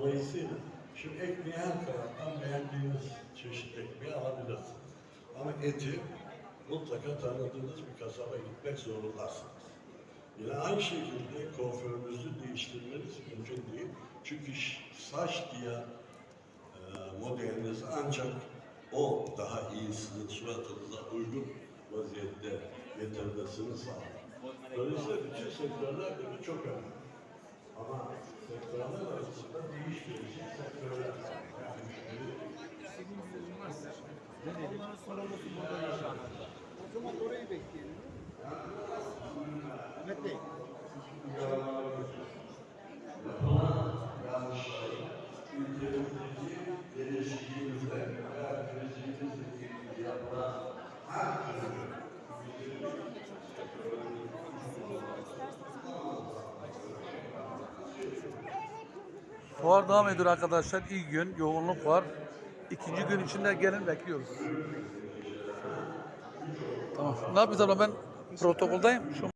Dolayısıyla şimdi ekmeği her taraftan beğendiğiniz çeşit ekmeği alabilirsiniz. Ama eti mutlaka tanıdığınız bir kasaba gitmek zorundasınız. Yine aynı şekilde kuaförünüzü değiştirmeniz mümkün değil. Çünkü saç diye e, modeliniz ancak o daha iyi sizin suratınıza uygun vaziyette getirmesini sağlar. Dolayısıyla bütün sektörler gibi çok önemli. Ama sektörler arasında değişmeyecek sektörler var. Yani Onların sorumlusu burada yaşanır. Fuar devam ediyor arkadaşlar. İlk gün yoğunluk var. İkinci gün içinde gelin bekliyoruz. Tamam. Ne yapıyoruz abla ben protokoldayım. Şu